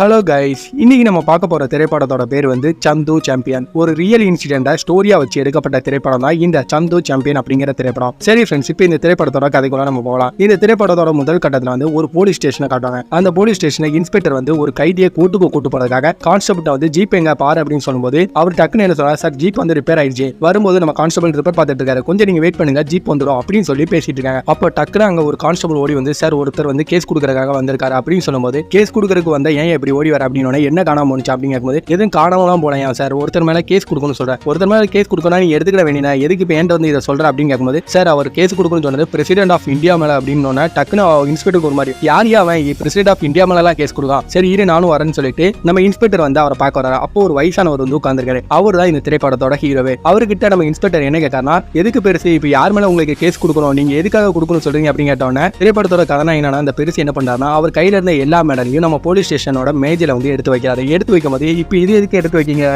Hello guys இன்னைக்கு நம்ம பார்க்க போற திரைப்படத்தோட பேர் வந்து சந்து சாம்பியன் ஒரு ரியல் இன்சிடென்ட்டை ஸ்டோரியா வச்சு எடுக்கப்பட்ட திரைப்படம் தான் இந்த சந்து சாம்பியன் அப்படிங்கிற திரைப்படம். சரி ஃப்ரெண்ட்ஸ் இப்போ இந்த திரைப்படத்தோட கதைக்குள்ள நம்ம போகலாம். இந்த திரைப்படத்தோட முதல் கட்டத்தில் வந்து ஒரு போலீஸ் ஸ்டேஷனை காட்டுவாங்க. அந்த போலீஸ் ஸ்டேஷனை இன்ஸ்பெக்டர் வந்து ஒரு கைதியை கூட்டுக்கு கூட்டு போறதுக்காக கான்ஸ்டபிள் வந்து ஜீப் எங்க பாரு அப்படின்னு சொல்லும்போது அவர் டக்குன்னு என்ன சொல்றாரு சார் ஜீப் வந்து ரிப்பேர் ஆயிடுச்சு. வரும்போது நம்ம கான்ஸ்டபிள் ரிப்பேர் பார்த்துட்டு இருக்காரு. கொஞ்சம் நீங்க வெயிட் பண்ணுங்க ஜீப் வந்துடும் அப்படின்னு சொல்லி பேசிட்டு இருக்காங்க. அப்போ டக்குனு அங்க ஒரு கான்ஸ்டபிள் ஓடி வந்து சார் ஒருத்தர் வந்து கேஸ் கொடுக்கறதுக்காக வந்திருக்காரு அப்படின்னு சொல்லும்போது கேஸ் கொடுக்கறதுக்கு வந்த ஏன் இப்படி ஓடி வர அப்படின்னு என்ன காணாம போனுச்சு அப்படின்னு கேட்கும்போது எதுவும் காணாமலாம் போலையா சார்? ஒருத்தர் மேல கேஸ் கொடுக்கணும்னு சொல்றேன் ஒருத்தர் மேல கேஸ் கொடுக்கணும் நீ எடுத்துக்கிட வேண்டியதா எதுக்கு இப்போ என்கிட்ட வந்து இதை சொல்ற அப்படின்னு கேட்கும்போது சார் அவர் கேஸ் கொடுக்கணும்னு சொன்னது பிரசிடென்ட் ஆஃப் இந்தியா மேல அப்படின்னு உடனே டக்குன்னு இன்ஸ்பெக்டர் ஒரு மாதிரி யார் அவன்? பிரசிடென்ட் ஆஃப் இந்தியா மேலாம் கேஸ் கொடுக்கான். சரி இரு நானும் வரேன்னு சொல்லிட்டு நம்ம இன்ஸ்பெக்டர் வந்து அவரை பார்க்க வராரு அப்போ ஒரு வயசானவர் வந்து உட்காந்துருக்காரு அவர் தான் இந்த திரைப்படத்தோட ஹீரோவே அவர்கிட்ட நம்ம இன்ஸ்பெக்டர் என்ன கேட்கறனா எதுக்கு பெருசு? இப்போ யார் மேல உங்களுக்கு கேஸ் கொடுக்கணும்? நீங்க எதுக்காக கொடுக்கணும் சொல்றீங்க? அப்படின்னு கேட்டோன்னே திரைப்படத்தோட கதை என்னன்னா அந்த பெருசு என்ன பண்றாருன்னா அவர் கையில இருந்த எல்லா மெடலையும் நம்ம போலீஸ் ஸ்டேஷனோட மேஜில் வந்து எடுத்து வைக்கிறாரு எடுத்து வைக்கும் போது இப்போ இது எதுக்கு எடுத்து வைக்கீங்க?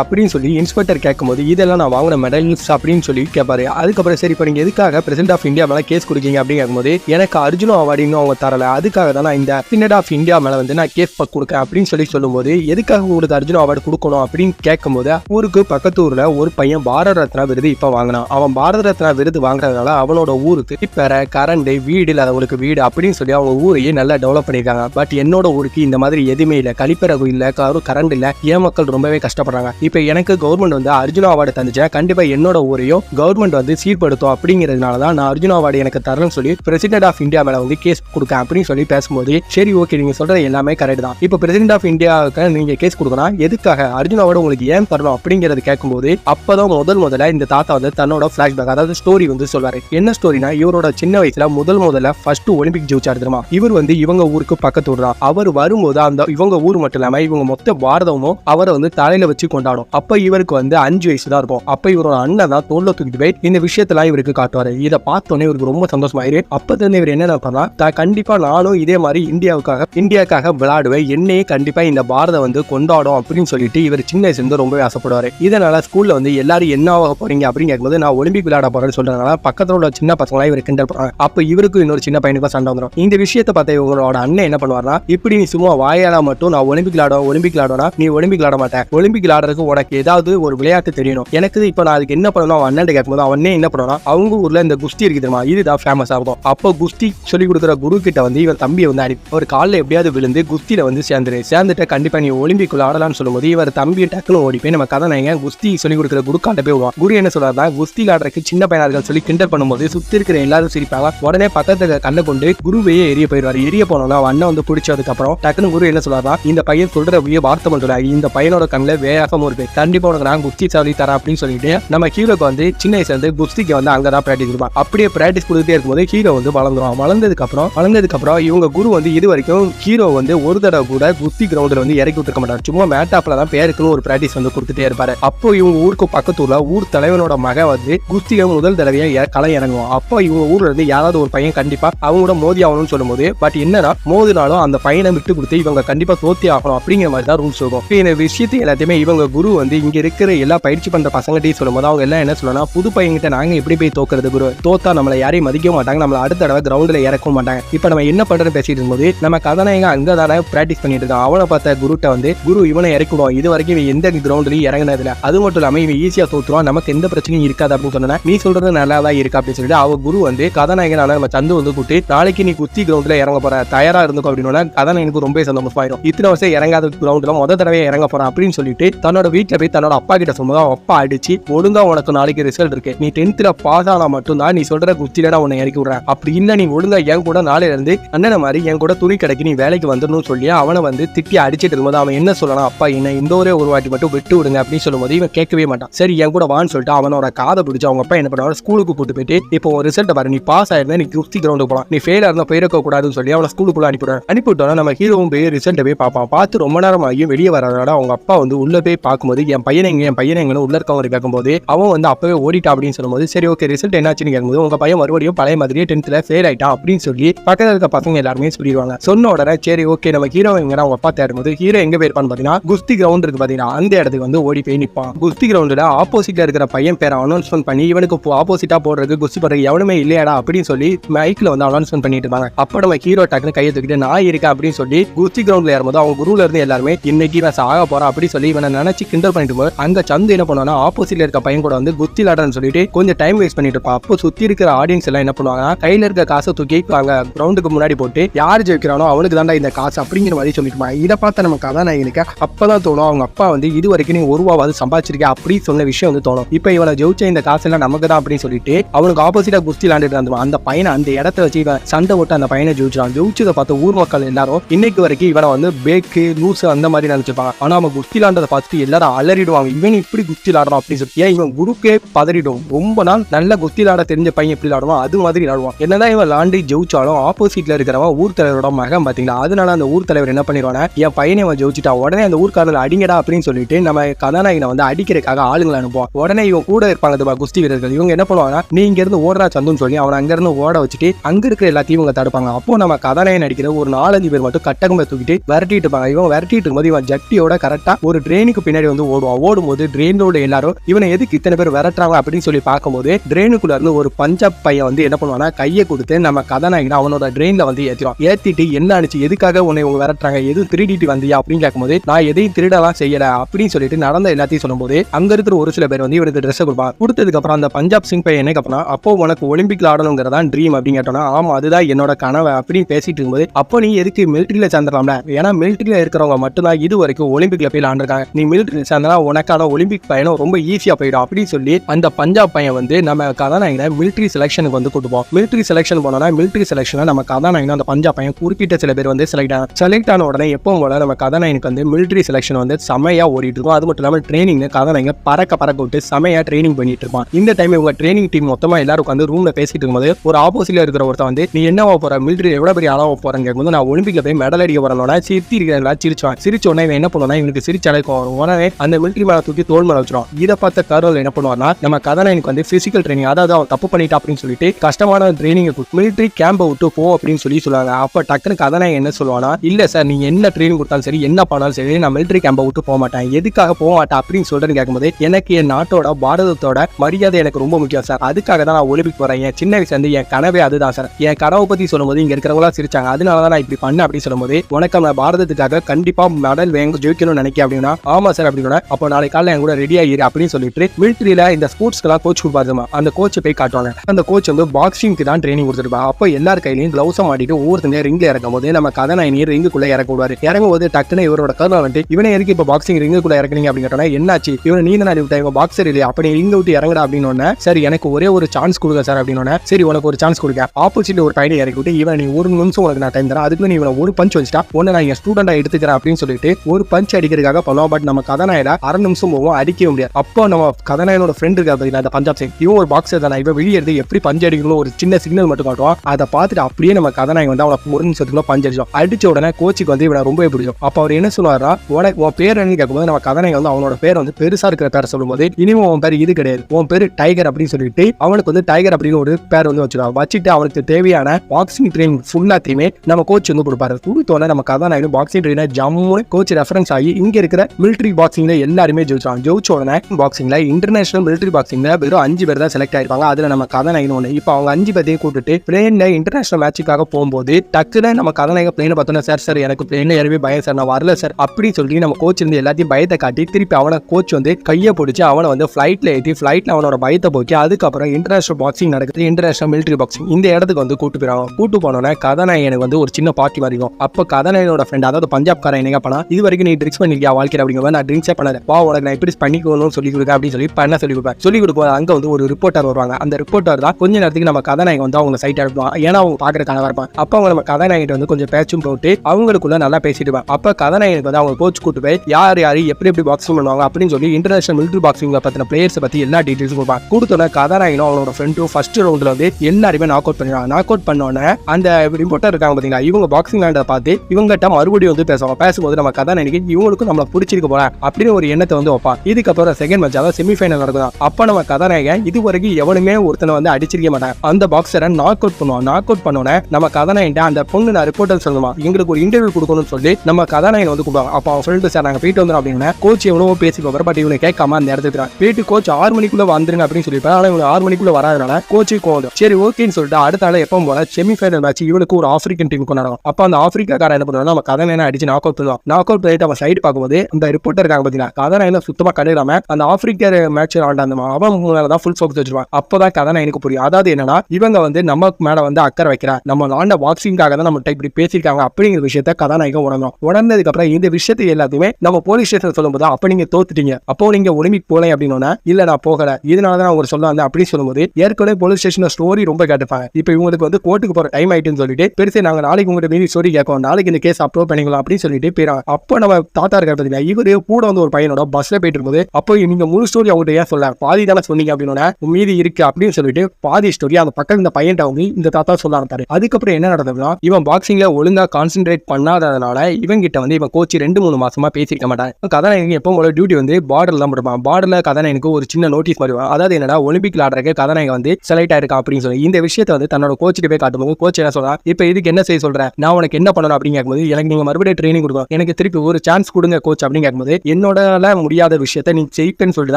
அப்படின்னு சொல்லி இன்ஸ்பெக்டர் கேட்கும்போது இதெல்லாம் நான் வாங்கின மெடல்ஸ் அப்படின்னு சொல்லி கேட்பாரு. அதுக்கப்புறம் சரி இப்போ நீங்கள் எதுக்காக பிரசிடென்ட் ஆஃப் இந்தியா மேலே கேஸ் கொடுக்கீங்க? அப்படின்னு கேட்கும்போது எனக்கு அர்ஜுனோ அவார்டு அவங்க தரல. அதுக்காக தான் நான் இந்த பிரசிடென்ட் ஆஃப் இந்தியா மேலே வந்து நான் கேஸ் கொடுக்க அப்படின்னு சொல்லி சொல்லும்போது எதுக்காக உங்களுக்கு அர்ஜுனோ அவார்டு கொடுக்கணும்? அப்படின்னு கேட்கும்போது ஊருக்கு பக்கத்து ஊரில் ஒரு பையன் பாரத ரத்னா விருது இப்போ வாங்கினான். அவன் பாரத ரத்னா விருது வாங்குறதுனால அவனோட ஊருக்கு பெற கரண்ட் வீடு இல்லாதவங்களுக்கு வீடு அப்படின்னு சொல்லி அவங்க ஊரையே நல்லா டெவலப் பண்ணியிருக்காங்க. பட் என்னோட ஊருக்கு இந்த மாதிரி எதுவுமே இல்லை. கழிப்பறகு இல்லை காரும் கரண்ட் இல்லை. ஏன் மக்கள் ரொம்பவே கஷ்டப்படுறாங்க? இப்போ எனக்கு கவர்மெண்ட் வந்து அர்ஜுனா அவார்டு தந்துச்சா. கண்டிப்பாக என்னோட ஊரையும் கவர்மெண்ட் வந்து சீர்படுத்தும் அப்படிங்கிறதுனால தான் நான் அர்ஜுனா அவார்டு எனக்கு தரணும்னு சொல்லி பிரசிடென்ட் ஆஃப் இந்தியா மேலே வந்து கேஸ் கொடுக்க அப்படின்னு சொல்லி பேசும்போது சரி ஓகே நீங்கள் சொல்கிறது எல்லாமே கரெக்ட் தான். இப்போ பிரசிடென்ட் ஆஃப் இந்தியாவுக்கு நீங்கள் கேஸ் கொடுக்கணும் எதுக்காக அர்ஜுனா அவார்டு உங்களுக்கு ஏன் தரணும் அப்படிங்கிறது கேட்கும்போது அப்போதான் முதல் முதல்ல இந்த தாத்தா வந்து தன்னோட ஃபிளாஷ்பேக் அதாவது ஸ்டோரி வந்து சொல்வார். என்ன ஸ்டோரினா இவரோட சின்ன வயசுல முதல் முதல்ல ஃபர்ஸ்ட் ஒலிம்பிக் ஜெயிச்சாரு தெரியுமா? இவர் வந்து இவங்க ஊருக்கு பக்கத்து ஊர் தான் அவர் வரும்போது அந்த இவங்க ஊர் மட்டும் இல்லாம இவங்க மொத்த பாரதமும் அவரை வந்து தலையில வச்சு கொண்டாடும். அப்ப இவருக்கு வந்து அஞ்சு வயசு தான் இருக்கும். அப்ப இவரோட அண்ணன் தான் தோல்ல தூக்கிட்டு போய் இந்த விஷயத்தெல்லாம் இவருக்கு காட்டுவாரு. இதை பார்த்தோன்னே இவருக்கு ரொம்ப சந்தோஷமாயிரு அப்பதான் இவர் என்ன நினைப்பாருன்னா "தான் கண்டிப்பா நானும் இதே மாதிரி இந்தியாவுக்காக இந்தியாவுக்காக விளையாடுவேன். என்னையே கண்டிப்பா இந்த பாரதம் வந்து கொண்டாடும் அப்படின்னு சொல்லிட்டு இவர் சின்ன வயசுல இருந்து ரொம்பவே ஆசைப்படுவாரு. இதனால ஸ்கூல்ல வந்து எல்லாரும் என்ன ஆக போறீங்க அப்படின்னு கேட்கும்போது நான் ஒலிம்பிக் விளையாட போறேன்னு சொல்றதுனால பக்கத்துல உள்ள சின்ன பசங்களா இவர் கிண்டல் பண்றாங்க அப்ப இவருக்கு இன்னொரு சின்ன பையனுக்கும் சண்டை வந்துடும் இந்த விஷயத்தை பார்த்த இவங்களோட அண்ணன் என்ன பண்ணுவாருன்னா இப்படி நீ சும்மா வாயால மட்டும் நான் ஒலிம்பிக் விளையாடுவேன் ஒலிம்பிக் விளையாடுவேனா நீ ஒலிம்பிக் விளையாட மாட்டேன் ஒலிம்பிக் விளையாடுறதுக்கு உனக்கு ஏதாவது ஒரு விளையாட்டு தெரியணும். எனக்கு இப்போ நான் அதுக்கு என்ன பண்ணணும் அவன் அண்ணன் கேட்கும்போது அவனே என்ன பண்ணுவானா அவங்க ஊர்ல இந்த குஸ்தி இருக்கு தெரியுமா? இதுதான் ஃபேமஸ் ஆகும். அப்போ குஸ்தி சொல்லி கொடுக்குற குரு கிட்ட வந்து இவன் தம்பியை வந்து அனுப்பி ஒரு காலில் எப்படியாவது விழுந்து குஸ்தியில வந்து சேர்ந்துரு. சேர்ந்துட்டு கண்டிப்பா நீ ஒலிம்பிக் விளையாடலாம்னு சொல்லும்போது இவர் தம்பி டக்குன்னு ஓடி போய் நம்ம கதை நாயகன் குஸ்தி சொல்லி கொடுக்குற குரு காட்ட போய் விடுவான். குரு என்ன சொல்றாருன்னா குஸ்தி விளையாடுறதுக்கு சின்ன பையனார்கள் சொல்லி கிண்டல் பண்ணும்போது சுத்தி இருக்கிற எல்லாரும் சிரிப்பாங்க. உடனே பக்கத்துல கண்ணை கொண்டு குருவையே எரிய போயிடுவாரு. எரிய போனோம்னா அவன் அண்ணன் வந்து பிடிச்சதுக்கு அப்புறம் டக்குன்னு குரு என்ன சொல்றாருன்னா இந்த பையன் சொல்ற அப்படியே வார்த்தை மட்டும் இந்த பையனோட கண்ணில் வேகமும் இருக்கு. கண்டிப்பா உனக்கு நான் குஸ்தி சொல்லி தரேன் அப்படின்னு சொல்லிட்டு நம்ம ஹீரோக்கு வந்து சின்ன வயசுல இருந்து குஸ்திக்கு வந்து அங்கதான் பிராக்டிஸ் கொடுப்பான். அப்படியே பிராக்டிஸ் கொடுத்துட்டே இருக்கும்போது ஹீரோ வந்து வளர்ந்துரும் வளர்ந்ததுக்கு அப்புறம் வளர்ந்ததுக்கு அப்புறம் இவங்க குரு வந்து இது வரைக்கும் ஹீரோ வந்து ஒரு தடவை கூட குஸ்தி கிரவுண்டில் வந்து இறக்கி விட்டுருக்க மாட்டார். சும்மா மேட்டாப்ல தான் பேருக்குன்னு ஒரு பிராக்டிஸ் வந்து கொடுத்துட்டே இருப்பாரு. அப்போ இவங்க ஊருக்கு பக்கத்துல ஊர் தலைவனோட மக வந்து குஸ்திக முதல் தடவையா இற- களை இறங்குவோம் அப்போ இவங்க ஊர்ல இருந்து யாராவது ஒரு பையன் கண்டிப்பா அவங்களோட மோதி ஆகணும்னு சொல்லும்போது பட் என்னன்னா மோதினாலும் அந்த பையனை விட்டு கொடுத்து இவங்க கண்டிப்பா தோத்தி ஆகணும் அப்படிங்கிற மாதிரி தான் ரூல்ஸ் இருக்கும் இந்த விஷயத்தை எல்லாத்தையுமே இவங்க குரு வந்து இங்க இருக்கிற எல்லா பயிற்சி பண்ற பசங்கள்ட்டையும் சொல்லும்போது அவங்க எல்லாம் என்ன சொல்லணும் புது பையன்கிட்ட நாங்க எப்படி போய் தோக்குறது குரு? தோத்தா நம்மளை யாரையும் மதிக்க மாட்டாங்க நம்மள அடுத்த தடவை கிரவுண்ட்ல இறக்க மாட்டாங்க. இப்ப நம்ம என்ன பண்றது பேசிட்டு இருக்கும்போது நம்ம கதாநாயக அங்க தானே பிராக்டிஸ் பண்ணிட்டு இருக்கான். அவனை பார்த்த குருட்ட வந்து குரு இவனை இறக்கிடுவோம் இது வரைக்கும் இவன் எந்த கிரவுண்ட்லயும் இறங்கினதுல அது மட்டும் இல்லாம இவன் ஈஸியா தோத்துருவான். நமக்கு எந்த பிரச்சனையும் இருக்காது. அப்படின்னு சொன்னா நீ சொல்றது நல்லா தான் இருக்கு. அப்படின்னு சொல்லிட்டு அவ குரு வந்து கதாநாயகனால நம்ம சந்து வந்து கூட்டி நாளைக்கு நீ குத்தி கிரவுண்ட்ல இறங்க போற. தயாரா இருந்துக்கும் அப்படின்னு கதாநாயகனுக்கு ரொம்ப ஆயிடும் இத்தனை வருஷம் இறங்காத கிரவுண்ட்ல முத தடவை இறங்க போறான் அப்படின்னு சொல்லிட்டு தன்னோட வீட்டுல போய் தன்னோட அப்பா கிட்ட சொல்லும்போது அப்பா அடிச்சு ஒழுங்கா உனக்கு நாளைக்கு ரிசல்ட் இருக்கு. நீ டென்த்ல பாஸ் ஆனா மட்டும்தான் நீ சொல்ற குச்சியில நான் உன்னை இறக்கி விடுறேன். அப்படி இல்ல நீ ஒழுங்கா என் கூட நாளையில இருந்து அண்ணனை மாதிரி என் கூட துணி கடைக்கு நீ வேலைக்கு வந்துடணும் சொல்லி அவனை வந்து திட்டி அடிச்சிட்டு இருக்கும்போது அவன் என்ன சொல்லலாம்? அப்பா என்ன இந்த ஒரே ஒரு வாட்டி மட்டும் விட்டு விடுங்க அப்படின்னு சொல்லும்போது இவன் கேட்கவே மாட்டான். சரி என் கூட வான்னு சொல்லிட்டு அவனோட காதை பிடிச்சி அவங்க அப்பா என்ன பண்ணுவாங்க ஸ்கூலுக்கு கூட்டு போயிட்டு இப்போ ஒரு ரிசல்ட் பாரு நீ பாஸ் ஆயிருந்தா நீ குஸ்தி கிரவுண்டுக்கு போலாம். நீ ஃபெயில் இருந்தா போயிருக்க கூடாதுன்னு சொல்லி அவனை ஸ்கூலுக்குள்ள அனுப்பிவிடுவான் அனுப்பிவிட்டோம்னா நம்ம ஹீரோவும் போய் ஹஸ்பண்டை போய் பார்ப்பான். பார்த்து ரொம்ப நேரம் ஆகியும் வெளியே வராதனால அவங்க அப்பா வந்து உள்ள போய் பார்க்கும்போது என் பையனை எங்க என் பையனை எங்கன்னு உள்ள இருக்கவங்க கேட்கும்போது அவன் வந்து அப்பவே ஓடிட்டா அப்படின்னு சொல்லும்போது சரி ஓகே ரிசல்ட் என்னாச்சுன்னு கேட்கும்போது உங்க பையன் மறுபடியும் பழைய மாதிரியே டென்த்ல ஃபெயில் ஆயிட்டான் அப்படின்னு சொல்லி பக்கத்துல இருக்க பசங்க எல்லாருமே சொல்லிடுவாங்க. சொன்ன உடனே சரி ஓகே நம்ம ஹீரோ எங்க அவங்க அப்பா தேடும்போது ஹீரோ எங்க போயிருப்பான்னு பாத்தீங்கன்னா குஸ்தி கிரவுண்ட் இருக்கு பாத்தீங்கன்னா அந்த இடத்துக்கு வந்து ஓடி போய் நிப்பான். குஸ்தி கிரவுண்ட்ல ஆப்போசிட்ல இருக்கிற பையன் பேரை அனௌன்ஸ்மெண்ட் பண்ணி இவனுக்கு ஆப்போசிட்டா போடுறதுக்கு குஸ்தி போடுறது எவனுமே இல்லையாடா அப்படின்னு சொல்லி மைக்ல வந்து அனௌன்ஸ்மெண்ட் பண்ணிட்டு இருப்பாங்க அப்ப நம்ம ஹீரோ டக்குன்னு கையை தூக்கிட்டு நான் இருக்கேன் அப்படின்னு சொல்லி குஸ்தி கிரவுண்ட் ரவுண்ட்ல ஏறும்போது அவங்க குருல இருந்து எல்லாருமே இன்னைக்கு இவன் சாக போறான் அப்படி சொல்லி இவனை நினைச்சு கிண்டல் பண்ணிட்டு போது அங்க சந்து என்ன பண்ணுவானா ஆப்போசிட்ல இருக்க பையன் கூட வந்து குத்தி விளாடுறன்னு சொல்லிட்டு கொஞ்சம் டைம் வேஸ்ட் பண்ணிட்டு இருப்பான். அப்போ சுத்தி இருக்கிற ஆடியன்ஸ் எல்லாம் என்ன பண்ணுவாங்க கையில இருக்க காசை தூக்கி அங்க கிரவுண்டுக்கு முன்னாடி போட்டு யார் ஜெயிக்கிறானோ அவனுக்கு தான்டா இந்த காசு அப்படிங்கிற மாதிரி சொல்லிட்டு இதை பார்த்த நம்ம எனக்கு அப்பதான் தோணும் அவங்க அப்பா வந்து இது வரைக்கும் நீ ஒரு ரூபாவது சம்பாதிச்சிருக்கேன் அப்படி சொன்ன விஷயம் வந்து தோணும். இப்போ இவனை ஜெயிச்ச இந்த காசு எல்லாம் நமக்கு தான் அப்படின்னு சொல்லிட்டு அவனுக்கு ஆப்போசிட்டா குஸ்தி விளாண்டுட்டு இருந்தான் அந்த பையனை அந்த இடத்த வச்சு இவன் சண்டை போட்டு அந்த பையனை ஜெயிச்சான் ஜெயிச்சதை பார்த்த ஊர் மக்கள் எல்லாரும் இன்னைக்கு வரைக்கும் இவனை வந்து பேக்கு லூசு அந்த மாதிரி நினைச்சிருப்பாங்க ஆனா அவன் குஸ்திலாண்டதை பார்த்துட்டு எல்லாரும் அலறிடுவாங்க. இவன் இப்படி குஸ்தி விளாடுறான் அப்படின்னு சொல்லி ஏன் இவன் குருக்கே பதறிடும். ரொம்ப நாள் நல்ல குஸ்தி விளாட தெரிஞ்ச பையன் எப்படி ஆடுவான். அது மாதிரி ஆடுவான். என்னதான் இவன் லாண்டி ஜெயிச்சாலும் ஆப்போசிட்ல இருக்கிறவன் ஊர் தலைவரோட மகன் பாத்தீங்களா? அதனால அந்த ஊர் தலைவர் என்ன பண்ணிடுவானா என் பையனை அவன் ஜெயிச்சிட்டா உடனே அந்த ஊர்க்காரர்கள் அடிங்கடா அப்படின்னு சொல்லிட்டு நம்ம கதாநாயகனை வந்து அடிக்கிறதுக்காக ஆளுங்களை அனுப்புவான். உடனே இவன் கூட இருப்பாங்க குஸ்தி வீரர்கள். இவங்க என்ன பண்ணுவாங்கன்னா நீ இங்க இருந்து ஓடுறா சந்துன்னு சொல்லி அவன் அங்க இருந்து ஓட வச்சுட்டு அங்க இருக்கிற எல்லாத்தையும் இவங்க தடுப்பாங்க. அப்போ நம்ம கதாநாயகன் அடிக்கிற ஒரு நாலஞ்சு பேர் மட்டும் கட்டகம்பை தூக்கிட்டு விரட்டிட்டு இருப்பாங்க. இவன் விரட்டிட்டு இருக்கும்போது இவன் ஜட்டியோட கரெக்டா ஒரு ட்ரெயினுக்கு பின்னாடி வந்து ஓடுவான். ஓடும்போது ட்ரெயினோட எல்லாரும் இவனை எதுக்கு இத்தனை பேர் விரட்டுறாங்க அப்படின்னு சொல்லி பார்க்கும்போது ட்ரெயினுக்குள்ள இருந்து ஒரு பஞ்சாப் பையன் வந்து என்ன பண்ணுவானா கையை கொடுத்து நம்ம கதாநாயகன் அவனோட ட்ரெயின்ல வந்து ஏத்திடுவான். ஏத்திட்டு என்ன அடிச்சு எதுக்காக உன்னை இவங்க விரட்டுறாங்க? எதுவும் திருடிட்டு வந்தியா? அப்படின்னு கேட்கும்போது நான் எதையும் திருடலாம் செய்யல அப்படின்னு சொல்லிட்டு நடந்த எல்லாத்தையும் சொல்லும்போது அங்க இருக்கிற ஒரு சில பேர் வந்து இவனுக்கு ட்ரெஸ் கொடுப்பான் கொடுத்ததுக்கு அப்புறம் அந்த பஞ்சாப் சிங் பையன் என்ன கேட்பான் அப்போ உனக்கு ஒலிம்பிக்ல ஆடணுங்கிறதா ட்ரீம் அப்படின்னு கேட்டோம்னா ஆமா அதுதான் என்னோட கனவை அப்படின்னு பேசிட்டு இருக்கும்போது அப்போ நீ எதுக்கு மிலிட்ரியில சேர்ந்துடலாம்ல? ஏன்னா மிலிட்ரியில் இருக்கிறவங்க மட்டும்தான் இது வரைக்கும் ஒலிம்பிக்ல போய் விளாண்டுருக்காங்க நீ மிலிட்ரி சேர்ந்தனா உனக்கான ஒலிம்பிக் பயணம் ரொம்ப ஈஸியா போயிடும் அப்படின்னு சொல்லி அந்த பஞ்சாப் பையன் வந்து நம்ம கதாநாயகனை மிலிட்டரி செலெக்ஷனுக்கு வந்து கூட்டுப்போம் மிலிட்ரி செலெக்ஷன் போனோம்னா மிலிட்ரி செலெக்ஷன்ல நம்ம கதாநாயகன் அந்த பஞ்சாப் பையன் குறிப்பிட்ட சில பேர் வந்து செலக்ட் ஆகும் செலக்ட் ஆன உடனே எப்பவும் போல நம்ம கதாநாயகனுக்கு வந்து மிலிட்டரி செலெக்ஷன் வந்து செமையா ஓடிட்டு இருக்கும் அது மட்டும் இல்லாமல் ட்ரைனிங் கதாநாயகன் பறக்க பறக்க விட்டு செமையா ட்ரைனிங் பண்ணிட்டு இருப்பான். இந்த டைம் இவங்க ட்ரைனிங் டீம் மொத்தமா எல்லாரும் உட்காந்து ரூம்ல பேசிட்டு இருக்கும்போது ஒரு ஆப்போசிட்ல இருக்கிற ஒருத்தன் வந்து நீ என்னவா போற? மிலிட்ரி எவ்வளவு பெரிய ஆளாக போறேன் கேட்கும்போது நான் ஒலிம்பிக்ல போய் மெடல் அடிக்க போறேனோட சிரித்தி இருக்கிறா சிரிச்சான். சிரிச்ச உடனே இவன் என்ன பண்ணுவானா இவனுக்கு சிரிச்ச அழைக்கும் வரும். உடனே அந்த மிலிட்ரி மேல தூக்கி தோல் மேல வச்சிடும் இதை பார்த்த கரோல் என்ன பண்ணுவார்னா நம்ம கதாநாயனுக்கு வந்து பிசிக்கல் ட்ரைனிங் அதாவது அவன் தப்பு பண்ணிட்டா அப்படின்னு சொல்லிட்டு கஷ்டமான ட்ரைனிங் மிலிட்டரி கேம்பை விட்டு போ அப்படின்னு சொல்லி சொல்லுவாங்க. அப்ப டக்குனு கதாநாயகன் என்ன சொல்லுவானா இல்ல சார் நீங்க என்ன ட்ரைனிங் கொடுத்தாலும் சரி என்ன பண்ணாலும் சரி நான் மிலிட்டரி கேம்பை விட்டு போக மாட்டேன். எதுக்காக போக மாட்டேன்? அப்படின்னு சொல்றேன்னு கேட்கும்போது எனக்கு என் நாட்டோட பாரதத்தோட மரியாதை எனக்கு ரொம்ப முக்கியம் சார் அதுக்காக தான் நான் ஒலிம்பிக் போறேன். என் சின்ன வயசுல இருந்து என் கனவே அதுதான் சார் என் கனவை பத்தி சொல்லும்போது இங்க இருக்கிறவங்களா சிரிச்சாங்க. அதனால தான் நான் இப்படி பண்ணேன் அப்படின்னு சொல்லும்போது உனக்கு நம்ம பாரதத்துக்காக கண்டிப்பா மெடல் வேங்க ஜெயிக்கணும்னு நினைக்க அப்படின்னா ஆமா சார் அப்படின்னா அப்போ நாளைக்கு காலையில் என் கூட ரெடி ஆகிரு அப்படின்னு சொல்லிட்டு மிலிட்டரியில இந்த ஸ்போர்ட்ஸ்க்கெல்லாம் கோச் கொடுப்பாருமா அந்த கோச் போய் காட்டுவாங்க. அந்த கோச் வந்து பாக்ஸிங்க்கு தான் ட்ரைனிங் கொடுத்துருப்பா. அப்போ எல்லார் கையிலையும் கிளவுஸை மாட்டிட்டு ஒவ்வொருத்தங்க ரிங்ல இறக்கும் போது நம்ம கதாநாயகி ரிங்குக்குள்ள இறக்க விடுவாரு இறங்கும் போது டக்குன்னு இவரோட கர்னல் வந்துட்டு இவனை எதுக்கு இப்போ பாக்ஸிங் ரிங்குக்குள்ள இறக்குனீங்க அப்படின்னு என்னாச்சு? இவனை நீந்த தானே விட்டா? இவன் பாக்ஸர் இல்லையா. அப்படி ரிங்க விட்டு இறங்குடா. அப்படின்னு சரி எனக்கு ஒரே ஒரு சான்ஸ் கொடுங்க சார் அப்படின்னு சரி உனக்கு ஒரு சான்ஸ் கொடுக்க ஆப்போசிட்ல ஒரு பையனை இறக்கி விட்டு இவன் நீ ஒரு நிமிஷம் உனக்கு நான் டைம் தரேன். அதுக்கு நீ இவனை ஒரு பஞ்ச் வச்சுட்டா உன்னை நான் என் ஸ்டூடெண்டா எடுத்துக்கிறேன் அப்படின்னு சொல்லிட்டு ஒரு பஞ்ச் அடிக்கிறதுக்காக பண்ணுவோம் பட் நம்ம கதாநாயகா அரை நிமிஷம் போவோம் அடிக்கவே முடியாது. அப்போ நம்ம கதாநாயகனோட ஃப்ரெண்ட் இருக்கா பார்த்தீங்களா அந்த பஞ்சாப் சிங் இவன் ஒரு பாக்ஸர் தானே இவன் வெளியே இருந்து எப்படி பஞ்ச் அடிக்கணும் ஒரு சின்ன சிக்னல் மட்டும் காட்டுவோம் அதை பார்த்துட்டு அப்படியே நம்ம கதாநாயகன் வந்து அவனை ஒரு நிமிஷத்துக்குள்ள பஞ்ச் அடிச்சோம் அடிச்ச உடனே கோச்சுக்கு வந்து இவனை ரொம்ப பிடிக்கும். அப்போ அவர் என்ன சொல்லுவாரா உனக்கு உன் பேர் என்னன்னு கேட்கும்போது நம்ம கதாநாயகன் வந்து அவனோட பேர் வந்து பெருசா இருக்கிற பேரை சொல்லும்போது இனிமே உன் பேர் இது கிடையாது. உன் பேர் டைகர் அப்படின்னு சொல்லிட்டு அவனுக்கு வந்து டைகர் அப்படின்னு ஒரு பேர் வந்து வச்சிருக்கான். வச்சுட்டு அவனுக்கு தேவையான பாக்ஸிங் ட்ரெயின் ஃபுல்லாத்தையுமே நம்ம கோச் வந்து கொடுப்பாரு. கொடுத்தோன்னே நம்ம கதாநாயகன் பாக்ஸிங் ட்ரெயினர் ஜம்முன்னு கோச் ரெஃபரன்ஸ் ஆகி இங்க இருக்கிற மிலிட்டரி பாக்ஸிங்ல எல்லாருமே ஜெயிச்சாங்க. ஜெயிச்ச உடனே பாக்ஸிங்ல இன்டர்நேஷனல் மிலிட்டரி பாக்ஸிங்ல வெறும் அஞ்சு பேர் தான் செலக்ட் ஆயிருப்பாங்க. அதுல நம்ம கதாநாயகன் ஒன்று இப்போ அவங்க அஞ்சு பேர்த்தையும் கூப்பிட்டு பிளேன்ல இன்டர்நேஷனல் மேட்சுக்காக போகும்போது டக்குன்னு நம்ம கதாநாயக பிளேனை பார்த்தோன்னா சார் சார் எனக்கு பிளேன்ல ஏறவே பயம் சார் நான் வரல சார் அப்படின்னு சொல்லி நம்ம கோச் இருந்து எல்லாத்தையும் பயத்தை காட்டி திருப்பி அவனை கோச் வந்து கையை பிடிச்சி அவனை வந்து ஃபிளைட்ல ஏற்றி ஃபிளைட்ல அவனோட பயத்தை போக்கி அதுக்கப்புறம் இன்டர்நேஷனல் பாக்ஸிங் நடக்குது. இன்டர்நேஷனல் மிலிட்டரி பாக்ஸிங் இந்த இடத்துக்கு வந்து கூட்டு போயிடுவாங்க. கூட்டு போனோன்னே கதாநாயகனுக்கு வந்து ஒரு சின்ன பார்ட்டி மாதிரி இருக்கும். அப்போ கதாநாயகனோட ஃப்ரெண்ட் அதாவது பஞ்சாப்காரன் என்ன பண்ணா இது வரைக்கும் நீ ட்ரிங்க்ஸ் பண்ணிருக்கியா வாழ்க்கை அப்படிங்கிற நான் ட்ரிங்க்ஸே பண்ணல. வா உனக்கு நான் எப்படி பண்ணிக்கணும்னு சொல்லி கொடுக்க அப்படின்னு சொல்லி பண்ண சொல்லி கொடுப்பேன். சொல்லி கொடுப்போம் அங்கே வந்து ஒரு ரிப்போர்ட்டர் வருவாங்க. அந்த ரிப்போர்ட்டர் தான் கொஞ்ச நேரத்துக்கு நம்ம கதாநாயகம் வந்து அவங்க சைட் அனுப்புவாங்க ஏன்னா அவங்க பார்க்குற கனவா இருப்பான். அப்போ அவங்க நம்ம கதாநாயகிட்ட வந்து கொஞ்சம் பேச்சும் போட்டு அவங்களுக்குள்ள நல்லா பேசிட்டு அப்போ கதாநாயகனுக்கு வந்து அவங்க கோச் கூட்டு போய் யார் யார் எப்படி எப்படி பாக்ஸிங் பண்ணுவாங்க அப்படின்னு சொல்லி இன்டர்நேஷனல் மிலிட்ரி பாக்ஸிங் பத்தின பிளேயர்ஸ் பத்தி எல்லா டீடைல்ஸும் கொடுப்பாங்க கொடுத்தோன்னே கதாநாயகனும் அவனோட ஃப்ரெண்டும் ஃபர்ஸ்ட் ரவுண்ட்ல வந்து எல்லாருமே நாக் அவுட் பண்ணிடுவான் நாக் அவுட் பண்ணோன்னே அந்த ரிப்போர்ட்டர் இருக்காங்க பார்த்தீங்களா இவங்க பாக்ஸிங் விளையாண்டதை பார்த்து இவங்ககிட்ட மறுபடியும் வந்து பேசுவாங்க பேசும்போது நம்ம கதாநாயகி இவங்களுக்கும் நம்மள பிடிச்சிருக்க போறேன் அப்படின்னு ஒரு எண்ணத்தை வந்து வைப்பான். இதுக்கப்புறம் செகண்ட் மேட்ச் அதாவது செமிஃபைனல் நடக்கும் அப்போ நம்ம கதாநாயகன் இது வரைக்கும் எவனுமே ஒருத்தனை வந்து அடிச்சிருக்க மாட்டான். அந்த பாக்ஸரை நாக் அவுட் பண்ணுவான். நாக் அவுட் பண்ணோன்னே நம்ம கதாநாயகிட்ட அந்த பொண்ணு நான் ரிப்போர்ட்டர் சொல்லுமா எங்களுக்கு ஒரு இன்டர்வியூ கொடுக்கணும்னு சொல்லி நம்ம கதாநாயகன் வந்து கூப்பிடுவாங்க அப்போ அவன் சொல்லிட்டு சார் நாங்கள் போயிட்டு வந்தோம் அப்படின்னா கோச் எவ்வளவோ பேசி போகிற பட் இவனை கேட்காம அந்த இடத்துக்கு போயிட்டு கோச் ஆறு மணிக்குள்ள வந்துருங்க அப்படின்னு சொல்லி ஆனால் இவங்க ஆறு மணிக்குள்ள வராதனால கோச்சு கோவம் சரி ஓகேன்னு சொல்லிட்டு அடுத்த ஆள் எப்பவும் போல செமிஃபைனல் மேட்ச் இவனுக்கு ஒரு ஆப்பிரிக்கன் டீம் கொண்டாடும் அப்போ அந்த ஆப்பிரிக்காக்காரன் என்ன அப்படின்னு நம்ம கதாநாயகனை அடிச்சு நாக் அவுட் பண்ணுவோம் நாக் அவுட் பண்ணிட்டு அவன் சைடு பார்க்கும்போது இந்த ரிப்போர்ட்டர் இருக்காங்க பார்த்தீங்கன்னா கதாநாயகனை சுத்தமாக கடையிலாம அந்த ஆப்பிரிக்கர் மேட்ச் ஆண்ட அந்த அவன் மேல தான் ஃபுல் ஃபோக்கஸ் வச்சிருவான் அப்பதான் கதாநாயகனுக்கு புரியும். அதாவது என்னன்னா இவங்க வந்து நம்ம மேல வந்து அக்கறை வைக்கிறா. நம்ம ஆண்ட வாக்ஸிங்காக தான் நம்ம இப்படி பேசியிருக்காங்க அப்படிங்கிற விஷயத்த கதாநாயகம் உணர்ந்தோம். உணர்ந்ததுக்கு அப்புறம் இந்த விஷயத்தை எல்லாத்தையுமே நம்ம போலீஸ் ஸ்டேஷன் சொல்லும்போது அப்ப நீங்க தோத்துட்டீங்க. அப்போ நீங்க ஒலிம்பிக் போல அப்படின்னா இல்ல நான் போகல. இதனால தான் ஒரு சொல்ல வந்தேன். அப்படின்னு சொல்லும்போது ஏற்கனவே போலீஸ் ஸ்டேஷன் ஸ்டோரி ரொம்ப கேட்டுப்பாங்க இப்போ இவங்களுக்கு வந்து கோர்ட்டுக்கு போற டைம் ஆயிட்டுன்னு சொல்லிட்டு பெருசே நாங்க நாளைக்கு உங்கள்கிட்ட மீறி ஸ்டோரி கேட்கோம் நாளைக்கு இந்த கேஸ் அப்ரூவ் பண்ணிக்கலாம் அப்படின்னு சொல்லிட்டு போயிடும் அப்போ நம்ம தாத்தா இருக்க பார்த்தீங்கன்னா இவரு கூட வந்து ஒரு பையனோட பஸ்ல போயிட்டு இருக்கும்போது அப்போ நீங்க முழு ஸ்டோரி அவங்ககிட்ட ஏன் சொல்ல? பாதி தானே சொன்னீங்க அப்படின்னா மீதி இருக்கு அப்படின்னு சொல்லிட்டு பாதி ஸ்டோரி அந்த பக்கம் இந்த பையன் அவங்க இந்த தாத்தா சொல்ல ஆரம்பித்தாரு அதுக்கப்புறம் என்ன நடந்ததுன்னா இவன் பாக்ஸிங்ல ஒழுங்கா கான்சென்ட்ரேட் பண்ணாததுனால இவன் கிட்ட வந்து இவன் கோச்சி ரெண்டு மூணு மாசமா பேசியிருக்க மாட்டான். கதாநாயகன் எப்போ உங்களோட டியூட்டி வந்து பார்டர்ல தான் போடுவான் பார்டர்ல கதாநாயகனுக்கு ஒரு சின்ன நோட்டீஸ் மாதிரி அதாவது என்னடா ஒலிம்பிக் ஆடுறதுக்கு கதாநாயகன் வந்து செலக்ட் ஆயிருக்கா அப்படின்னு சொல்லி இந்த விஷயத்தை வந்து தன்னோட கோச்சிட்டு போய் காட்டும்போது கோச் என்ன சொல்றான்? இப்போ இதுக்கு என்ன செய்ய சொல்றேன் நான் உனக்கு என்ன பண்ணணும் அப்படின்னு கேட்கும்போது எனக்கு நீங்க மறுபடியும் ட்ரைனிங் கொடுக்கும் எனக்கு திருப்பி ஒரு சான்ஸ் கொடுங்க கோச் அப்படின்னு கேட்கும்போது என்னோட முடியாத விஷயத்த நீ ஜெயிப்பேன்னு சொல்லிட்டு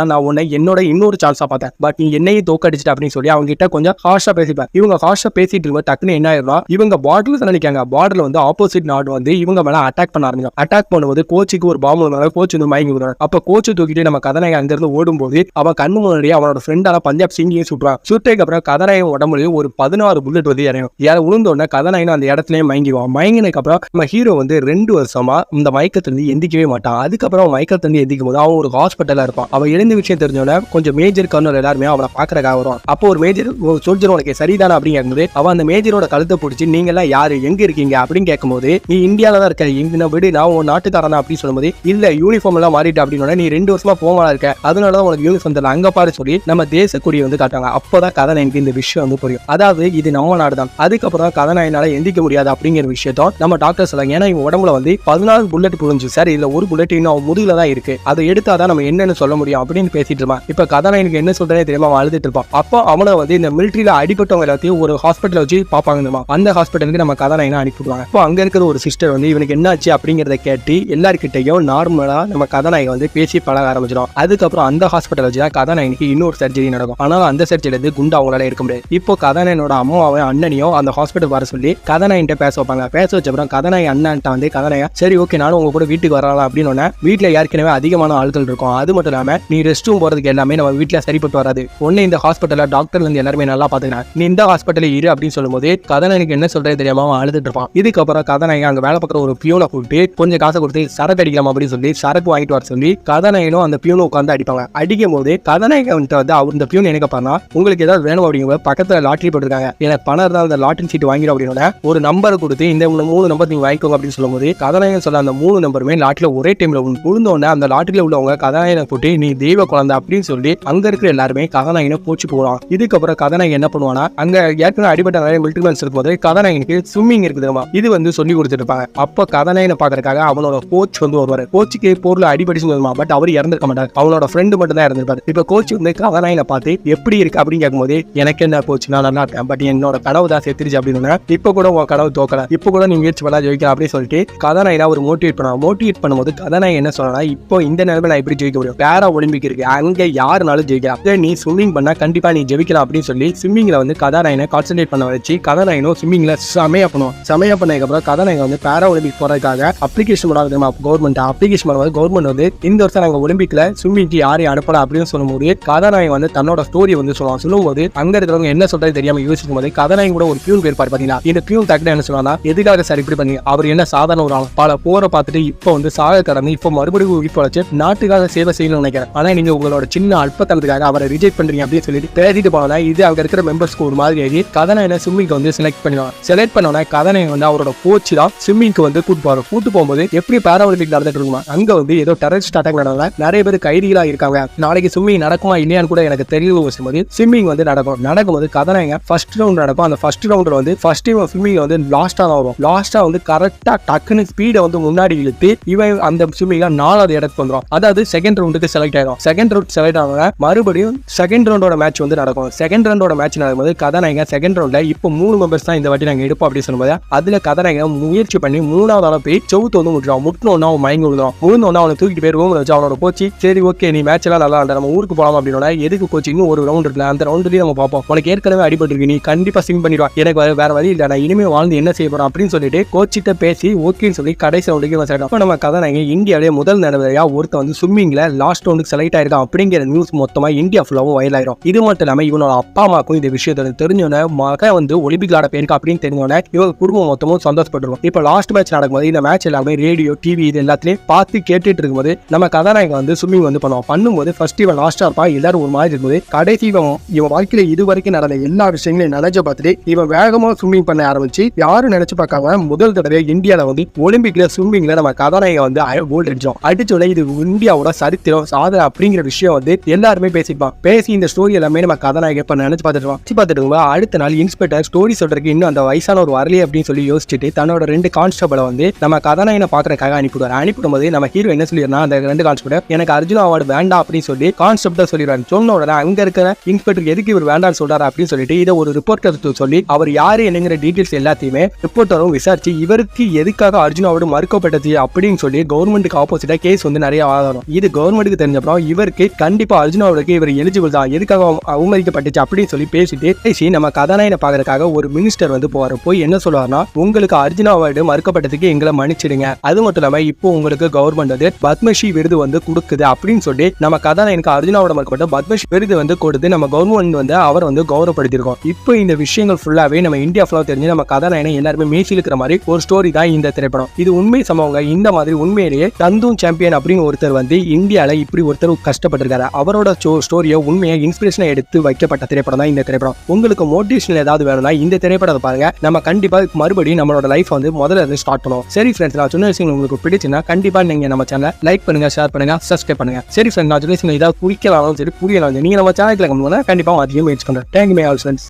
தான் நான் உன்னை என்னோட இன்னொரு சான்ஸா பார்த்தேன். பட் நீ என்னையும் தோக்கடிச்சிட்ட அப்படின்னு சொல்லி அவங்க கிட்ட கொஞ்சம் ஹாஷா பேசிப்பேன். இவங்க ஹாஷா பேசிட்டு இருக்க டக்குன்னு என்ன ஆயிரும் இவங்க பார்டர்ல நினைக்காங்க பார்டர்ல வந்து ஆப்போசிட் நாடு வந்து இவங்க மேல அட்டாக் பண்ண ஆரம்பிக்கும் அட்டாக் பண்ணும்போது கோச்சுக்கு ஒரு பாம்பு வந்தாங்க கோச் வந்து மயங்கி விடுறாங்க அப்ப கோச்சு தூக்கிட்டு நம்ம கதநாயகன் அங்கிருந்து ஓடும் ஓடும்போது அவன் கண்ணு முன்னாடியே அவனோட ஃப்ரெண்டால பஞ்சாப் சிங்கியும் சுட்டுறான். சுட்டதுக்கு அப்புறம் கதநாயகன் உடம்புல ஒரு பதினாறு புல்லட் வந்து இறங்கும் யார உளுந்த உடனே கதநாயகன் அந்த இடத்துலயே மயங்கிவான் மயங்கினதுக்கு அப்புறம் நம்ம ஹீரோ வந்து ரெண்டு வருஷமா இந்த மயக்கத்திலிருந்து எந்திக்கவே மாட்டான். அதுக்கப்புறம் அவன் மயக்கத்திலிருந்து எந்திக்கும் போது அவன் ஒரு ஹாஸ்பிட்டலா இருப்பான். அவன் எழுந்த விஷயம் தெரிஞ்சோட கொஞ்சம் மேஜர் கர்னர் எல்லாருமே அவனை பாக்குறக்காக வரும் அப்போ ஒரு மேஜர் சோல்ஜர் உனக்கு சரிதானா அப்படின்னு அவன் அந்த மேஜரோட கழுத்தை பிடிச்சி நீங்க எல்லாம் யாரு? எங்க இருக்கீங்க? அப்படின்னு கேட்கும்போது நீ இந்தியால தான் இருக்க. இங்க விடு. நான் உன் நாட்டுக்காரனா அப்படின்னு சொல்லும்போது இல்ல யூனிஃபார்ம் எல்லாம் மாறிட்டு அப்படின்னு நீ ரெண்டு வருஷமா போகலாம் இருக்க? அதனால தான் உனக்கு யூனிஃபார்ம் தெரியல அங்க பாரு சொல்லி நம்ம தேச கொடியை வந்து காட்டுவாங்க. அப்போதான் கதை எனக்கு இந்த விஷயம் வந்து புரியும். அதாவது இது நம்ம நாடு தான் அதுக்கப்புறம் தான் கதை நாயினால எந்திக்க முடியாது அப்படிங்கிற விஷயத்த நம்ம டாக்டர் சொல்லுவாங்க ஏன்னா இவன் உடம்புல வந்து பதினாலு புல்லட் புரிஞ்சு சார். இதில் ஒரு புல்லட் இன்னும் அவன் முதுகில் தான் இருக்கு. அதை எடுத்தால் தான் நம்ம என்னன்னு சொல்ல முடியும் அப்படின்னு பேசிட்டு இருப்பான். இப்போ கதாநாயகனுக்கு என்ன சொல்கிறதே தெரியுமா அவன் அழுதுட்டு இருப்பான். அப்போ அவனை வந்து இந்த மிலிட்ரியில் அடிபட்டவங்க எல்லாத்தையும் ஒரு ஹாஸ்பிட்டல் வச்சு பார்ப்பாங்க அந்த ஹாஸ்பிட்டலுக்கு நம்ம கதாநாயகனை அனுப்பிடுவாங்க இப்போ அங்கே இருக்கிற ஒரு சிஸ்டர் வந்து இவனுக்கு என்னாச்சு அப்படிங்கிறத கேட்டு எல்லாருக்கிட்டையும் நார்மலாக நம்ம கதாநாயகன் வந்து பேசி பழக ஆரம்பிச்சிடும். அதுக்கப்புறம் அந்த ஹாஸ்பிட்டல் வச்சு தான் கதாநாயகனுக்கு இன்னொரு சர்ஜரி நடக்கும். ஆனால் அந்த சர்ஜரி வந்து குண்டு அவங்களால இருக்க முடியாது. இப்போ கதாநாயகனோட அம்மாவும் அண்ணனையும் அந்த ஹாஸ்பிட்டல் வர சொல்லி கதாநாயகிட்ட பேச வைப்பாங்க. பேச வச்ச அப்புறம் கதாநாயகன் அண்ணன்ட்ட வந்து கதனையா சரி ஓகே நானும் உங்க கூட வீட்டுக்கு வரலாம் அப்படின்னு உடனே வீட்டுல ஏற்கனவே அதிகமான ஆட்கள் இருக்கும். அது மட்டும் இல்லாம நீ ரெஸ்ட் ரூம் போறதுக்கு எல்லாமே நம்ம வீட்டுல சரிப்பட்டு வராது. ஒன்னு இந்த ஹாஸ்பிட்டல்ல டாக்டர்லேருந்து எல்லாருமே நல்லா பாத்துக்கிறேன். நீ இந்த ஹாஸ்பிட்டல் இரு அப்படின்னு சொல்லும்போது கதனனுக்கு என்ன சொல்றது தெரியாம அவன் அழுதுட்டு இருப்பான். இதுக்கப்புறம் கதாநாயகன் அங்க வேலை பார்க்குற ஒரு பியூனை கூப்பிட்டு கொஞ்சம் காசை கொடுத்து சரக்கு அடிக்கலாம் அப்படின்னு சொல்லி சரக்கு வாங்கிட்டு வர சொல்லி கதனையனும் அந்த பியூனை உட்காந்து அடிப்பாங்க. அடிக்கும் போது கதாநாயகன் வந்து அவர் இந்த பியூன் எனக்கு பண்ணா? உங்களுக்கு ஏதாவது வேணும் அப்படிங்கிற பக்கத்துல லாட்டரி போட்டிருக்காங்க. எனக்கு பணம் இருந்தால் அந்த லாட்டரி சீட் வாங்கிடும் அப்படின்னு ஒரு நம்பரை கொடுத்து இந்த மூணு- நம்பர் நம்பர் நீங்க வாங்கிக்கோங்க அப்படின்னு சொல்லும்போது கதாநாயகன் சொல்ல அந்த மூணு நம்பருமே லாட்டில் ஒரே டைம்ல விழுந்த உடனே அந்த லாட்டில உள்ளவங்க கதாநாயகனை போட்டு நீ தெய்வ குழந்தை அப்படின்னு சொல்லி அங்க இருக்கிற எல்லாருமே கதாநாயகனை போச்சு போகலாம் இதுக்கப்புறம் கதாநாயகன் என்ன பண்ணுவானா அங்க ஏற்கனவே அடிபட்ட நிறைய மிலிட்டரி மேன்ஸ் இருக்கும்போது கதாநாயகனுக்கு ஸ்விம்மிங் இருக்குது இது வந்து சொல்லி கொடுத்துருப்பாங்க. அப்போ கதாநாயகனை பாக்குறதுக்காக அவனோட கோச் வந்து வருவார். கோச்சுக்கு போர்ல அடிபடிச்சு வருமா பட் அவர் இறந்துருக்க மாட்டார். அவனோட ஃப்ரெண்டு மட்டும் தான் இறந்திருப்பாரு. இப்போ கோச் வந்து கதாநாயகனை பார்த்து எப்படி இருக்கு? அப்படின்னு கேட்கும்போது எனக்கு என்ன கோச் நான் நல்லா இருக்கேன். பட் என்னோட கனவு தான் செத்துருச்சு அப்படின்னு இப்போ கூட உன் கனவு தோக்கல. இப்போ கூட நீ முயற்சி பண்ணா ஜெயிக்கலாம் அப்படின்னு சொல்லிட்டு கதாநாயகனா ஒரு மோட்டிவேட் பண்ணுவாங்க மோட்டிவேட் பண்ணும்போது கதாநாயகன் என்ன சொல்லலாம் இப்போ இந்த நிலைமை நான் எப்படி ஜெயிக்க முடியும்? பேரா ஒலிம்பிக் இருக்கு. அங்க யாருனாலும் ஜெயிக்கலாம். நீ ஸ்விம்மிங் பண்ணா கண்டிப்பா நீ ஜெயிக்கலாம். அப்படின்னு சொல்லி ஸ்விம்மிங்ல வந்து கதாநாயனை கான்சென்ட்ரேட் பண்ண வச்சு கதாநாயகனும் ஸ்விம்மிங்ல செமையா பண்ணுவோம் செமையா பண்ணதுக்கப்புறம் கதாநாயகன் வந்து பேரா ஒலிம்பிக் போறதுக்காக அப்ளிகேஷன் பண்ணாங்க தெரியுமா? கவர்மெண்ட் அப்ளிகேஷன் பண்ணும்போது கவர்மெண்ட் வந்து இந்த வருஷம் நாங்க ஒலிம்பிக்ல ஸ்விம்மிங்க்கு யாரையும் அனுப்பலாம் அப்படின்னு சொல்லும்போது கதாநாயகன் வந்து தன்னோட ஸ்டோரி வந்து சொல்லுவாங்க சொல்லும்போது அங்க இருக்கிறவங்க என்ன சொல்றது தெரியாம யோசிக்கும் போது கதாநாயகன் கூட ஒரு பியூன் பேர் பாத்தீங்களா? இந்த பியூன் டக்குனு என்ன சொல்லுவாங்க எதுக்காக சார் இப்படி பண்ணி அவர் என்ன சாதாரண ஒரு ஆள். பல போரை பார்த்துட்டு இப்போ வந்து சாக கடந்து இப்போ மறுபடியும் உயிர் பழச்சு நாட்டுக்காக சேவை செய்யணும்னு நினைக்கிறேன். ஆனால் நீங்கள் உங்களோட சின்ன அல்பத்தனத்துக்காக அவரை ரிஜெக்ட் பண்றீங்க அப்படின்னு சொல்லிட்டு பேசிட்டு போனா இது அங்கே இருக்கிற மெம்பர்ஸ்க்கு ஒரு மாதிரி ஆகி கதாநாயகனை ஸ்விம்மிங்க்கு வந்து செலக்ட் பண்ணுவாங்க செலக்ட் பண்ணோன்னா கதனை வந்து அவரோட கோச் தான் ஸ்விம்மிங்க்கு வந்து கூட்டு போவார். கூட்டு போகும்போது எப்படி பேராலிம்பிக் நடந்துட்டு இருக்குமா அங்கே வந்து ஏதோ டெரரிஸ்ட் அட்டாக் நடந்தா நிறைய பேர் கைதிகளாக இருக்காங்க. நாளைக்கு ஸ்விம்மிங் நடக்குமா இல்லையான்னு கூட எனக்கு தெரியல போது ஸ்விம்மிங் வந்து நடக்கும். நடக்கும்போது கதனைங்க ஃபர்ஸ்ட் ரவுண்ட் நடக்கும். அந்த ஃபர்ஸ்ட் ரவுண்ட் வந்து ஃபர்ஸ்ட் டைம் ஸ்விம்மிங் வந்து லாஸ்ட்டாக தான் வரும். லாஸ்ட்டாக வந்து கரெக்டாக டக்குன்னு ஸ்பீடை வந்து முன்னாடி இழுத்து இவன் அந்த ஸ்விம்மிங்ல நாலாவது இடத்துக்கு வந்துடும் அதாவது செகண்ட் ரவுண்டுக்கு செலக்ட் ஆயிடும் செகண்ட் ரவுண்ட் செலக்ட் ஆனவங்க மறுபடியும் செகண்ட் ரவுண்டோட மேட்ச் வந்து நடக்கும். செகண்ட் ரவுண்டோட மேட்ச் நடக்கும்போது கதாநாயகன் செகண்ட் ரவுண்ட்ல இப்போ மூணு மெம்பர்ஸ் தான் இந்த வாட்டி நாங்கள் எடுப்போம் அப்படின்னு சொல்லும்போது அதில் கதாநாயகன் முயற்சி பண்ணி மூணாவது ஆள போய் செவுத்து வந்து முட்டுறான் முட்டினோன்னா அவன் மயங்கி விழுந்துடும் விழுந்தோன்னா அவனை தூக்கிட்டு போய் ரூமில் வச்சு அவனோட கோச்சி சரி ஓகே நீ மேட்ச் எல்லாம் நல்லா நம்ம ஊருக்கு போகலாம் அப்படின்னா எதுக்கு கோச் இன்னும் ஒரு ரவுண்ட் இருக்குல்ல அந்த ரவுண்ட்லேயும் நம்ம பார்ப்போம். உனக்கு ஏற்கனவே அடிபட்டு இருக்கு நீ கண்டிப்பாக சிங் பண்ணிடுவா. எனக்கு வேற- வழி இல்லை நான் இனிமேல் வாழ்ந்து என்ன செய்ய போறேன் அப்படின்னு சொல்லிட்டு கோச்சிட்ட கிட்ட பேசி ஓகேன்னு சொல்லி கடைசி ரவுண்டுக்கு வச்சிருக்கோம் இப்போ நம்ம கதாநாயகி இந்தியாவிலே முதல் நடவடியா ஒருத்தன் வந்து ஸ்விம்மிங்ல லாஸ்ட் ரவுண்டுக்கு செலக்ட் ஆயிருக்கான் அப்படிங்கிற நியூஸ் மொத்தமா இந்தியா ஃபுல்லாவும் வயல் ஆயிரும். இது மட்டும் இல்லாம இவனோட அப்பா அம்மாக்கும் இந்த விஷயத்த தெரிஞ்சோன்னே மகன் வந்து ஒலிம்பிக் ஆட போயிருக்கா அப்படின்னு தெரிஞ்சோன்னே இவங்க குடும்பம் மொத்தமும் சந்தோஷப்பட்டுருக்கும் இப்போ லாஸ்ட் மேட்ச் நடக்கும்போது இந்த மேட்ச் எல்லாமே ரேடியோ டிவி இது எல்லாத்துலயும் பார்த்து கேட்டுட்டு இருக்கும்போது நம்ம கதாநாயகன் வந்து ஸ்விம்மிங் வந்து பண்ணுவோம் பண்ணும்போது ஃபர்ஸ்ட் இவன் லாஸ்டா இருப்பா எல்லாரும் ஒரு மாதிரி இருக்கும்போது கடைசி இவன் இவன் வாழ்க்கையில இது வரைக்கும் நடந்த எல்லா விஷயங்களையும் நினைச்ச பார்த்துட்டு இவன் வேகமா ஸ்விம்மிங் பண்ண ஆரம்பிச்சு யாரும் நினைச்சு பார்க்காம முதல் தடவை இந்தியாவில் வந்து ஒலிம்பிக்ல ஸ்விம்மிங்ல நம்ம கதாநாயகம் வந்து கோல்டு அடிச்சோம் அடிச்சோட இது இந்தியாவோட சரித்திரம் சாதனை அப்படிங்கிற விஷயம் வந்து எல்லாருமே பேசிப்பான். பேசி இந்த ஸ்டோரி எல்லாமே நம்ம கதாநாயகம் இப்ப நினைச்சு பார்த்துட்டு இருக்கோம். பார்த்துட்டு அடுத்த நாள் இன்ஸ்பெக்டர் ஸ்டோரி சொல்றதுக்கு இன்னும் அந்த வயசான ஒரு வரலையே அப்படின்னு சொல்லி யோசிச்சுட்டு தன்னோட ரெண்டு கான்ஸ்டபிளை வந்து நம்ம கதாநாயகனை பாக்குறதுக்காக அனுப்பிடுவார் போது நம்ம ஹீரோ என்ன சொல்லிடுறா அந்த ரெண்டு கான்ஸ்டபிள் எனக்கு அர்ஜுனா அவார்டு வேண்டாம் அப்படின்னு சொல்லி கான்ஸ்டபிள் சொல்லிடுறாரு. சொன்ன உடனே அங்க இருக்கிற இன்ஸ்பெக்டர் எதுக்கு இவர் வேண்டாம்னு சொல்றாரு அப்படின்னு சொல்லிட்டு இதை ஒரு ரிப்போர்ட்டர் சொல்லி அவர் யாரு என்னங்கிற டீட்டெயில்ஸ் எல்லாத்தையுமே ரிப்போர்ட்டரும் விசாரிச்சு இவருக்கு எதுக்காக அர்ஜுனாவோட மறுக்கப்பட்டது அப்படின்னு சொல்லி கவர்மெண்ட்டுக்கு ஆப்போசிட்டா கேஸ் வந்து நிறைய ஆதாரம். இது கவர்மெண்ட்டுக்கு தெரிஞ்சப்பறம் இவருக்கு கண்டிப்பா அர்ஜுனா இவர் எலிஜிபிள் தான். எதுக்காக அவமதிக்கப்பட்டுச்சு அப்படின்னு சொல்லி பேசிட்டு பேசி நம்ம கதாநாயகனை பாக்குறதுக்காக ஒரு மினிஸ்டர் வந்து போவார் போய் என்ன சொல்லுவார்னா உங்களுக்கு அர்ஜுனா அவார்டு மறுக்கப்பட்டதுக்கு எங்களை மன்னிச்சிடுங்க. அது மட்டும் இல்லாம இப்போ உங்களுக்கு கவர்மெண்ட் வந்து பத்மஸ்ரீ விருது வந்து கொடுக்குது. அப்படின்னு சொல்லி நம்ம கதாநாயகனுக்கு அர்ஜுனாவோட மறுக்கப்பட்ட பத்மஸ்ரீ விருது வந்து கொடுத்து நம்ம கவர்மெண்ட் வந்து அவர் வந்து கௌரவப்படுத்தியிருக்கோம். இப்போ இந்த விஷயங்கள் ஃபுல்லாவே நம்ம இந்தியா ஃபுல்லாக தெரிஞ்சு நம்ம கதாநாயகனை எல்லாருமே மேய்ச்சி இருக்கிற மாதிரி ஒரு ஸ்டோரி தான் இந்த திரைப்படம். இது உண்மை சம்பவங்க. இந்த மாதிரி உண்மையிலேயே தந்தும் சாம்பியன் அப்படின்னு ஒருத்தர் வந்து இந்தியால இப்படி ஒருத்தர் கஷ்டப்பட்டிருக்காரு. அவரோட ஸ்டோரியை உண்மையை இன்ஸ்பிரேஷனை எடுத்து வைக்கப்பட்ட திரைப்படம் தான் இந்த திரைப்படம். உங்களுக்கு மோட்டிவேஷன் ஏதாவது வேணும்னா இந்த திரைப்படத்தை பாருங்க. நம்ம கண்டிப்பா மறுபடியும் நம்மளோட லைஃப் வந்து முதல்ல இருந்து ஸ்டார்ட் பண்ணுவோம். சரி ஃப்ரெண்ட்ஸ் நான் சொன்ன விஷயங்கள் உங்களுக்கு பிடிச்சுன்னா கண்டிப்பா நீங்க நம்ம சேனலை லைக் பண்ணுங்க ஷேர் பண்ணுங்க சப்ஸ்கிரைப் பண்ணுங்க. சரி ஃப்ரெண்ட்ஸ் நான் சொன்ன விஷயங்கள் ஏதாவது குறிக்கலாம் சரி புரியலாம் நீங்க நம்ம சேனலுக்கு கண்டிப்பா அதிகம் முயற்சி பண்ணுறேன் தேங்க்யூ மை ஆல் ஃப்ரெண்ட்ஸ்